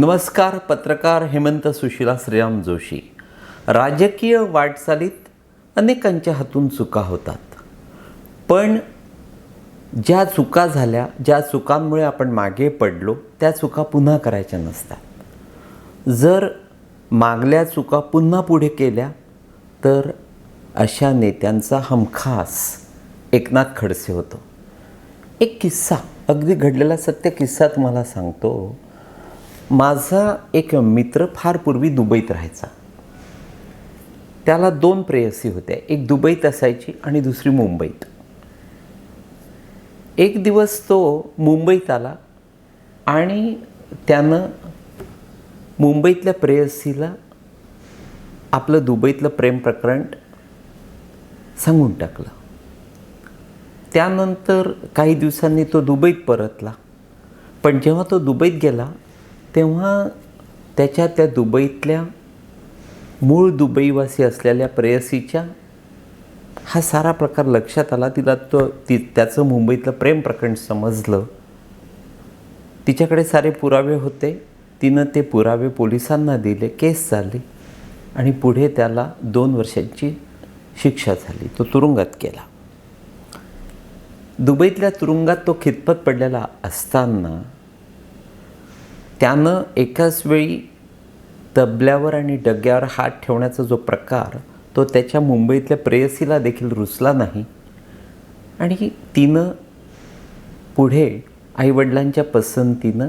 नमस्कार पत्रकार हेमंत सुशिला श्रीराम जोशी. राजकीय वाटचालीत अनेकांच्या हातून चुका होतात. पण ज्या चुका झाल्या ज्या चुकांमुळे आपण मागे पडलो त्या चुका पुन्हा करायच्या नसतात. जर मागल्या चुका पुन्हा पुढे केल्या तर अशा नेत्यांचा हमखास एकनाथ खडसे होतो. एक किस्सा अगदी घडलेला सत्य किस्सा तुम्हाला सांगतो. माझा एक मित्र फार पूर्वी दुबईत राहायचा. त्याला दोन प्रेयसी होत्या. एक दुबईत असायची आणि दुसरी मुंबईत. एक दिवस तो मुंबईत आला आणि त्यानं मुंबईतल्या प्रेयसीला आपलं दुबईतलं प्रेम प्रकरण सांगून टाकलं. त्यानंतर काही दिवसांनी तो दुबईत परतला. पण जेव्हा तो दुबईत गेला तेव्हा त्याच्या त्या दुबईतल्या मूळ दुबईवासी असलेल्या प्रेयसीच्या हा सारा प्रकार लक्षात आला. तिला तो ती त्याचं मुंबईतलं प्रेम प्रकरण समजलं. तिच्याकडे सारे पुरावे होते. तिनं ते पुरावे पोलिसांना दिले केस झाली आणि पुढे त्याला दोन वर्षांची शिक्षा झाली. तो तुरुंगात केला दुबईतल्या तुरुंगात तो खितपत पडलेला असताना त्यानं एकाच वेळी तबल्यावर आणि डग्यावर हात ठेवण्याचा जो प्रकार तो त्याच्या मुंबईतल्या प्रेयसीला देखील रुचला नाही. आणि तिनं पुढे आईवडिलांच्या पसंतीनं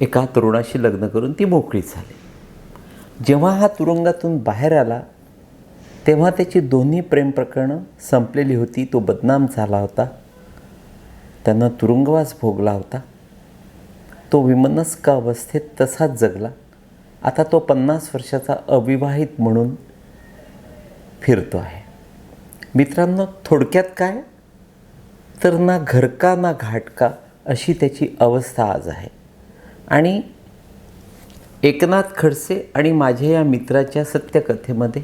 एका तरुणाशी लग्न करून ती मोकळी झाली. जेव्हा हा तुरुंगातून बाहेर आला तेव्हा त्याची दोन्ही प्रेम प्रकरणं संपलेली होती. तो बदनाम झाला होता. त्यानं तुरुंगवास भोगला होता. तो विमनस्क अवस्थेत तसाच जगला. आता तो पन्नास वर्षाचा अविवाहित म्हणून फिरतो आहे. मित्रांनो थोडक्यात काय? तर ना घरका ना घाटका अशी त्याची अवस्था आज आहे. आणि एकनाथ खडसे आणि माझ्या या मित्राच्या सत्यकथेमध्ये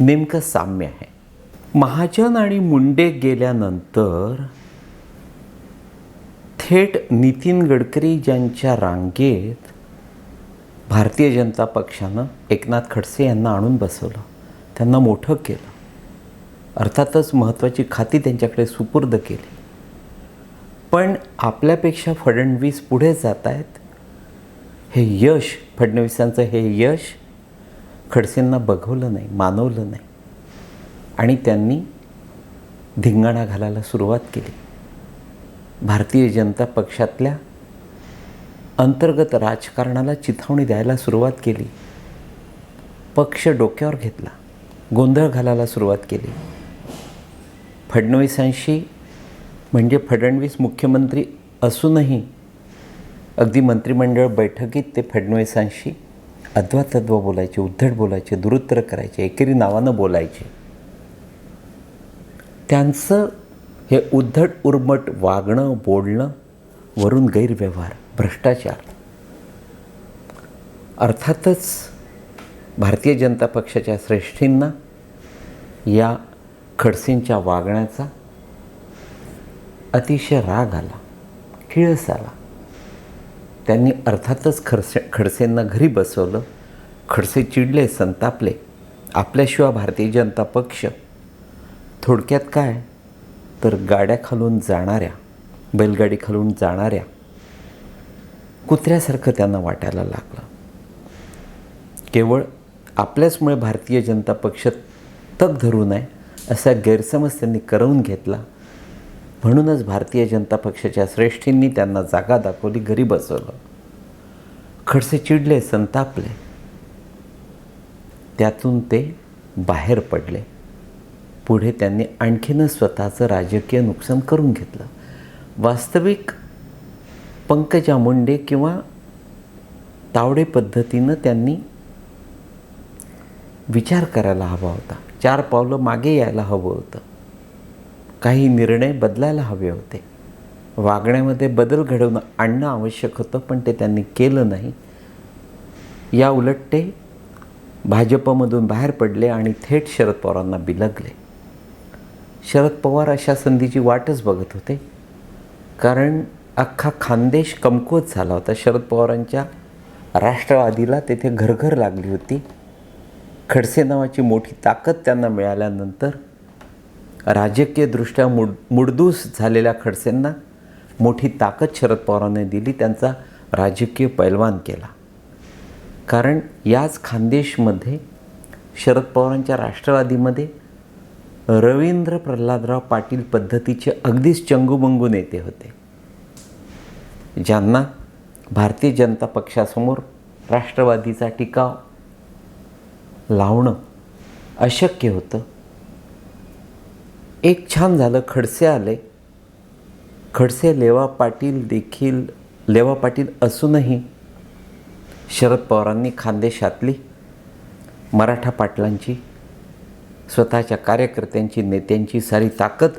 नेमकं साम्य आहे. महाजन आणि मुंडे गेल्यानंतर थेट नितीन गडकरी ज्यांच्या रांगेत भारतीय जनता पक्षानं एकनाथ खडसे यांना आणून बसवलं त्यांना मोठं केलं अर्थातच महत्त्वाची खाती त्यांच्याकडे सुपूर्द केली. पण आपल्यापेक्षा फडणवीस पुढे जात आहेत हे यश फडणवीसांचं हे यश खडसेंना बघवलं नाही मानवलं नाही. आणि त्यांनी धिंगाणा घालायला सुरुवात केली. भारतीय जनता पक्षातल्या अंतर्गत राजकारणाला चिथावणी द्यायला सुरुवात केली. पक्ष डोक्यावर घेतला. गोंधळ घालायला सुरुवात केली. फडणवीसांशी म्हणजे फडणवीस मुख्यमंत्री असूनही अगदी मंत्रिमंडळ बैठकीत ते फडणवीसांशी अद्वातद्वा बोलायचे उद्धट बोलायचे दुरुत्तर करायचे एकेरी नावानं बोलायचे. त्यांचं हे उद्धट उर्मट वागणं बोलणं वरून गैरव्यवहार भ्रष्टाचार. अर्थातच भारतीय जनता पक्षाच्या श्रेष्ठींना या खडसेंच्या वागण्याचा अतिशय राग आला किळस आला. त्यांनी अर्थातच खडसे खडसेंना घरी बसवलं खडसे चिडले संतापले. आपल्याशिवाय भारतीय जनता पक्ष थोडक्यात काय? तर गाड्या खालून जाणाऱ्या बैलगाडी खालून जाणाऱ्या कुत्र्यासारखं त्यांना वाटायला लागलं. केवळ आपल्याचमुळे भारतीय जनता पक्ष तग धरू नये असा गैरसमज त्यांनी करवून घेतला. म्हणूनच भारतीय जनता पक्षाच्या श्रेष्ठींनी त्यांना जागा दाखवली घरी बसवलं खडसे चिडले संतापले. त्यातून ते बाहेर पडले. पुढे त्यांनी आणखीनच स्वतःचं राजकीय नुकसान करून घेतलं. वास्तविक पंकजा मुंडे किंवा तावडे पद्धतीनं त्यांनी विचार करायला हवा होता. चार पावलं मागे यायला हवं होतं. काही निर्णय बदलायला हवे होते. वागण्यामध्ये बदल घडवून आणणं आवश्यक होतं पण ते त्यांनी केलं नाही. या उलट ते भाजपमधून बाहेर पडले आणि थेट शरद पवारांना बिलगले. शरद पवार अशा संधीची वाटच बघत होते. कारण अख्खा खानदेश कमकुवत झाला होता. शरद पवारांच्या राष्ट्रवादीला तेथे घरघर लागली होती. खडसे नावाची मोठी ताकद त्यांना मिळाल्यानंतर राजकीयदृष्ट्या मुड मुडदूस झालेल्या खडसेंना मोठी ताकद शरद पवारांनी दिली. त्यांचा राजकीय पैलवान केला. कारण याच खानदेशमध्ये शरद पवारांच्या राष्ट्रवादीमध्ये रवींद्र प्रल्हादराव पाटील पद्धतीचे अगदीच चंगूबंगू नेते होते. ज्यांना भारतीय जनता पक्षासमोर राष्ट्रवादीचा टिकाव लावणं अशक्य होतं. एक छान झालं खडसे आले. खडसे लेवा पाटील देखील लेवा पाटील असूनही शरद पवारांनी खानदेशातली मराठा पाटलांची स्वतःच्या कार्यकर्त्यांची नेत्यांची सारी ताकद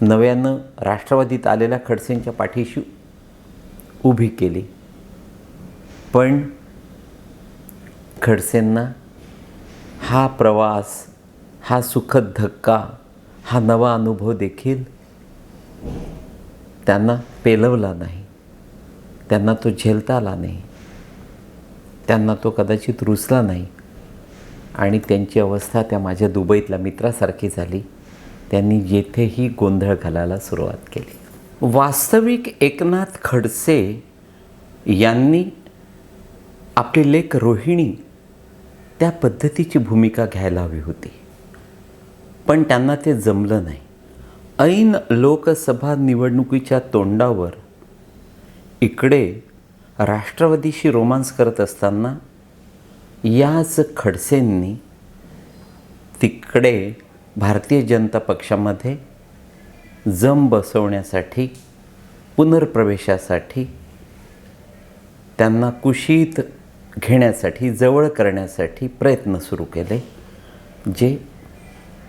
नव्यानं राष्ट्रवादीत आलेल्या खडसेंच्या पाठीशी उभी केली. पण खडसेंना हा प्रवास हा सुखद धक्का हा नवा अनुभव देखील त्यांना पेलवला नाही. त्यांना तो झेलता आला नाही. त्यांना तो कदाचित रुचला नाही. आणि त्यांची अवस्था त्या माझ्या दुबईतल्या मित्रासारखी झाली. त्यांनी जेथेही गोंधळ घालायला सुरुवात केली. वास्तविक एकनाथ खडसे यांनी आपली लेख रोहिणी त्या पद्धतीची भूमिका घ्यायला हवी होती. पण त्यांना ते जमलं नाही. ऐन लोकसभा निवडणुकीच्या तोंडावर इकडे राष्ट्रवादीशी रोमांस करत असताना याच खडसेंनी तिकडे भारतीय जनता पक्षामध्ये जम बसवण्यासाठी पुनर्प्रवेशासाठी त्यांना कुशीत घेण्यासाठी जवळ करण्यासाठी प्रयत्न सुरू केले जे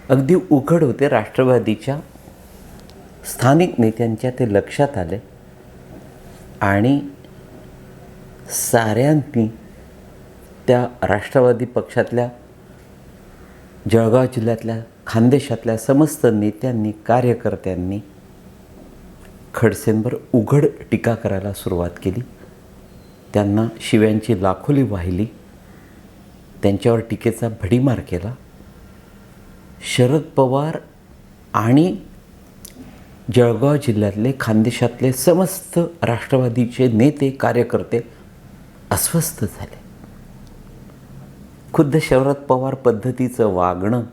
अगदी उघड होते. राष्ट्रवादीच्या स्थानिक नेत्यांच्या ते लक्षात आले आणि साऱ्यांनी त्या राष्ट्रवादी पक्षातल्या जळगाव जिल्ह्यातल्या खानदेशातल्या समस्त नेत्यांनी कार्यकर्त्यांनी खडसेंवर उघड टीका करायला सुरुवात केली. त्यांना शिव्यांची लाखोली वाहिली. त्यांच्यावर टीकेचा भडीमार केला. शरद पवार आणि जळगाव जिल्ह्यातले खानदेशातले समस्त राष्ट्रवादीचे नेते कार्यकर्ते अस्वस्थ झाले. खुद्द शरद पवार पद्धतीचं वागणं.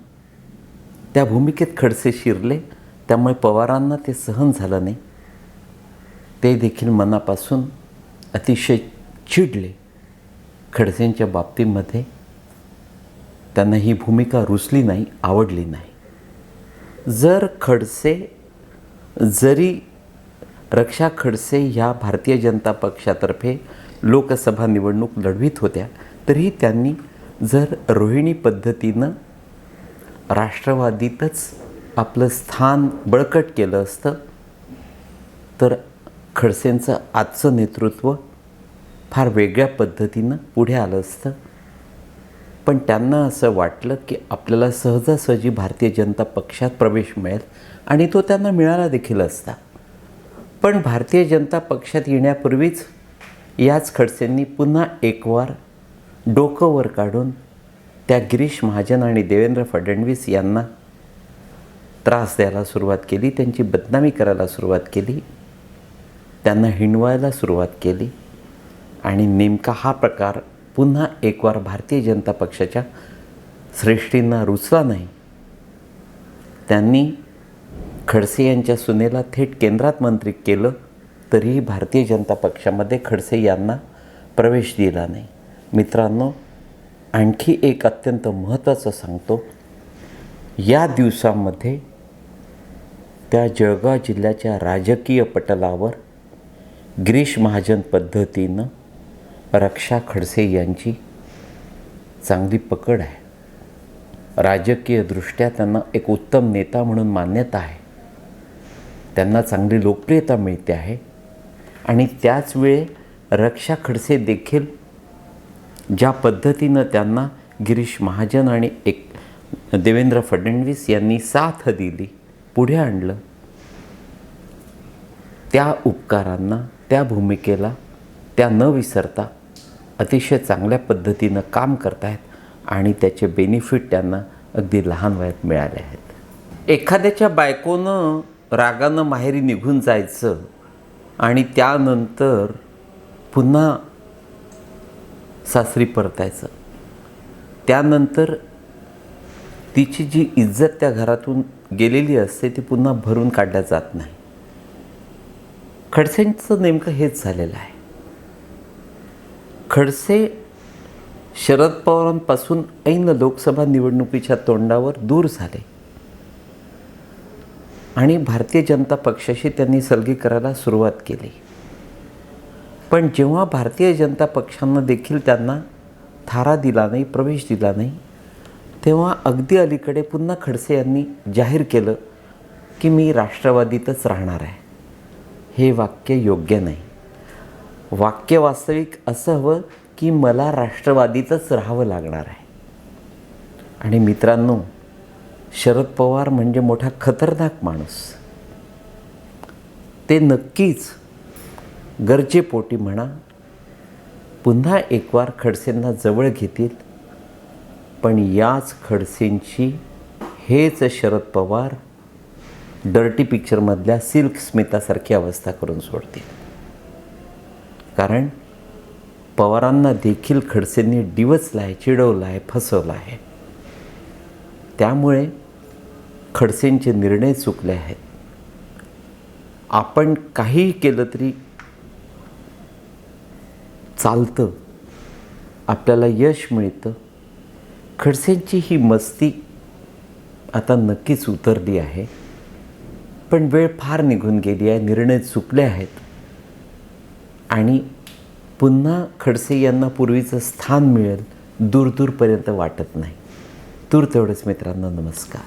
त्या भूमिकेत खडसे शिरले त्यामुळे पवारांना ते सहन झालं नाही. ते देखील मनापासून अतिशय चिडले. खडसेंच्या बाबतीमध्ये त्यांना ही भूमिका रुचली नाही आवडली नाही. जर खडसे जरी रक्षा खडसे ह्या भारतीय जनता पक्षातर्फे लोकसभा निवडणूक लढवीत होत्या तरीही त्यांनी जर रोहिणी पद्धतीनं राष्ट्रवादीतच आपलं स्थान बळकट केलं असतं तर खडसेंचं आजचं नेतृत्व फार वेगळ्या पद्धतीनं पुढे आलं असतं. पण त्यांना असं वाटलं की आपल्याला सहजासहजी भारतीय जनता पक्षात प्रवेश मिळेल आणि तो त्यांना मिळाला देखील असता. पण भारतीय जनता पक्षात येण्यापूर्वीच याच खडसेंनी पुन्हा एकवार डोकं वर काढून त्या गिरीश महाजन आणि देवेंद्र फडणवीस यांना त्रास द्यायला सुरुवात केली त्यांची बदनामी करायला सुरुवात केली त्यांना हिणवायला सुरुवात केली आणि नेमका हा प्रकार पुन्हा एकवार भारतीय जनता पक्षाच्या श्रेष्ठींना रुचला नाही. त्यांनी खडसे यांच्या सुनेला थेट केंद्रात मंत्री केलं तरीही भारतीय जनता पक्षामध्ये खडसे यांना प्रवेश दिला नाही. मित्रांनो आणखी एक अत्यंत महत्त्वाचं सांगतो. या दिवसामध्ये त्या जळगाव जिल्ह्याच्या राजकीय पटलावर गिरीश महाजन पद्धतीनं रक्षा खडसे यांची चांगली पकड आहे. राजकीयदृष्ट्या त्यांना एक उत्तम नेता म्हणून मान्यता आहे. त्यांना चांगली लोकप्रियता मिळते आहे. आणि त्याच वेळे रक्षा खडसे देखील ज्या पद्धतीनं त्यांना गिरीश महाजन आणि एक देवेंद्र फडणवीस यांनी साथ दिली पुढे आणलं त्या उपकारांना त्या भूमिकेला त्या न विसरता अतिशय चांगल्या पद्धतीनं काम करतायत आणि त्याचे बेनिफिट त्यांना अगदी लहान वयात मिळाले आहेत. एखाद्याच्या बायकोनं रागानं माहेरी निघून जायचं आणि त्यानंतर पुन्हा सासरी परतायचं. त्यानंतर तिची जी इज्जत त्या घरातून गेलेली असते ती पुन्हा भरून काढल्या जात नाही. खडसेंचं नेमकं हेच झालेलं आहे. खडसे शरद पवारांपासून ऐन लोकसभा निवडणुकीच्या तोंडावर दूर झाले. आणि भारतीय जनता पक्षाशी त्यांनी सलगी करायला सुरुवात केली. पण जेव्हा भारतीय जनता पक्षानं देखील त्यांना थारा दिला नाही प्रवेश दिला नाही तेव्हा अगदी अलीकडे पुन्हा खडसे यांनी जाहीर केलं की मी राष्ट्रवादीतच राहणार आहे. हे वाक्य योग्य नाही. वाक्य वास्तविक असं हवं की मला राष्ट्रवादीतच राहावं लागणार आहे. आणि मित्रांनो शरद पवार म्हणजे मोठा खतरनाक माणूस. ते नक्कीच गरजेपोटी म्हणा पुन्हा एकवार खडसेंना जवळ घेतील. पण याच खडसेंची हेच शरद पवार डर्टी पिक्चरमधल्या सिल्क स्मितासारखी अवस्था करून सोडतील. कारण पवारांना देखील खडसेंनी डिवचला आहे चिडवला आहे फसवला आहे त्यामुळे खडसेंचे निर्णय चुकले आहेत. आपण काहीही केलं तरी चालतं. आपल्याला यश मिळतं. खडसेंची ही मस्ती आता नक्कीच उतरली आहे. पण वेळ फार निघून गेली आहे निर्णय चुकले आहेत. आणि पुन्हा खडसे यांना पूर्वीचं स्थान मिळेल दूरदूरपर्यंत वाटत नाही. दूर तेवढंच मित्रांनो नमस्कार.